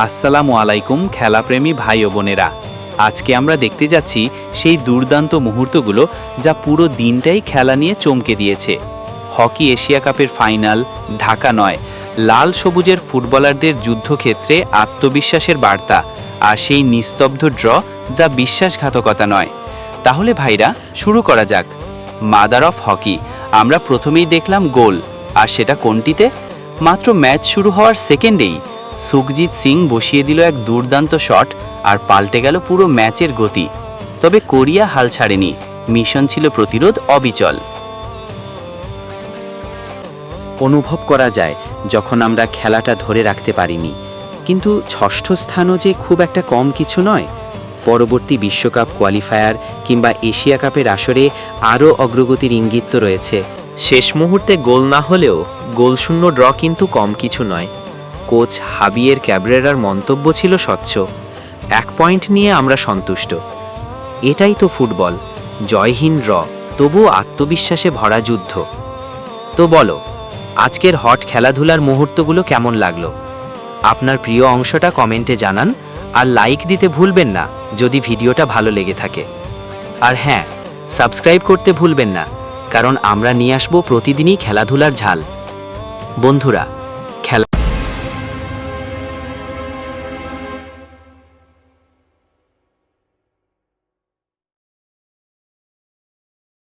আসসালামু আলাইকুম, খেলাপ্রেমী ভাই ও বোনেরা। আজকে আমরা দেখতে যাচ্ছি সেই দুর্দান্ত মুহূর্তগুলো যা পুরো দিনটাই খেলা নিয়ে চমকে দিয়েছে। হকি এশিয়া কাপের ফাইনাল, ঢাকা নয়, লাল সবুজের ফুটবলারদের যুদ্ধক্ষেত্রে আত্মবিশ্বাসের বার্তা আর সেই নিস্তব্ধ ড্র যা বিশ্বাসঘাতকতা নয়। তাহলে ভাইরা, শুরু করা যাক। মাদার অফ হকি, আমরা প্রথমেই দেখলাম গোল, আর সেটা কোনটিতে? মাত্র ম্যাচ শুরু হওয়ার সেকেন্ডেই সুখজিৎ সিং বসিয়ে দিল এক দুর্দান্ত শট আর পাল্টে গেল পুরো ম্যাচের গতি। তবে কোরিয়া হাল ছাড়েনি। মিশন ছিল প্রতিরোধ অবিচল। অনুভব করা যায়, যখন আমরা খেলাটা ধরে রাখতে পারিনি। কিন্তু ষষ্ঠ স্থানও যে খুব একটা কম কিছু নয়। পরবর্তী বিশ্বকাপ কোয়ালিফায়ার কিংবা এশিয়া কাপের আসরে আরও অগ্রগতির ইঙ্গিত তো রয়েছে। শেষ মুহূর্তে গোল না হলেও গোলশূন্য ড্র কিন্তু কম কিছু নয়। কোচ হাবিয়ের ক্যাবরেরার মন্তব্য ছিল স্বচ্ছ। এক পয়েন্ট নিয়ে আমরা সন্তুষ্ট। এটাই তো ফুটবল। জয়হীন র। তবুও আত্মবিশ্বাসে ভরা যুদ্ধ। তো বলো, আজকের হট খেলাধুলার মুহূর্তগুলো কেমন লাগল? আপনার প্রিয় অংশটা কমেন্টে জানান আর লাইক দিতে ভুলবেন না, যদি ভিডিওটা ভালো লেগে থাকে। আর হ্যাঁ সাবস্ক্রাইব করতে ভুলবেন না, কারণ আমরা নিয়ে আসব প্রতিদিনই খেলাধুলার ঝাল। বন্ধুরা